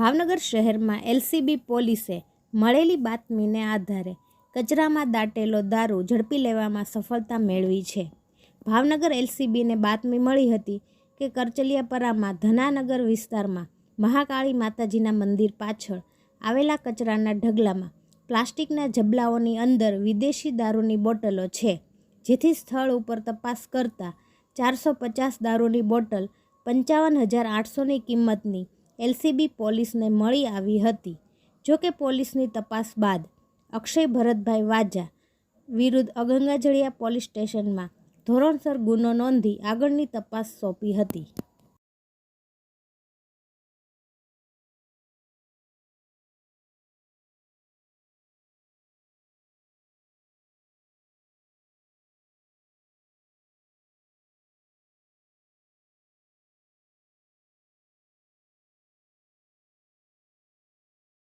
ભાવનગર શહેરમાં એલસીબી પોલીસે મળેલી બાતમીને આધારે કચરામાં દાટેલો દારૂ ઝડપી લેવામાં સફળતા મેળવી છે. ભાવનગર એલસીબીને બાતમી મળી હતી કે કરચલિયાપરામાં ધનાનગર વિસ્તારમાં મહાકાળી માતાજીના મંદિર પાછળ આવેલા કચરાના ઢગલામાં પ્લાસ્ટિકના જબલાઓની અંદર વિદેશી દારૂની બોટલો છે, જેથી સ્થળ ઉપર તપાસ કરતાં ચારસો પચાસ દારૂની બોટલ પંચાવન હજાર આઠસોની કિંમતની એલસીબી પોલીસને મળી આવી હતી. જો કે પોલીસની તપાસ બાદ અક્ષય ભરતભાઈ વાજા વિરુદ્ધ અગંગાજળિયા પોલીસ સ્ટેશનમાં ધોરણસર ગુનો નોંધી આગળની તપાસ સોંપી હતી.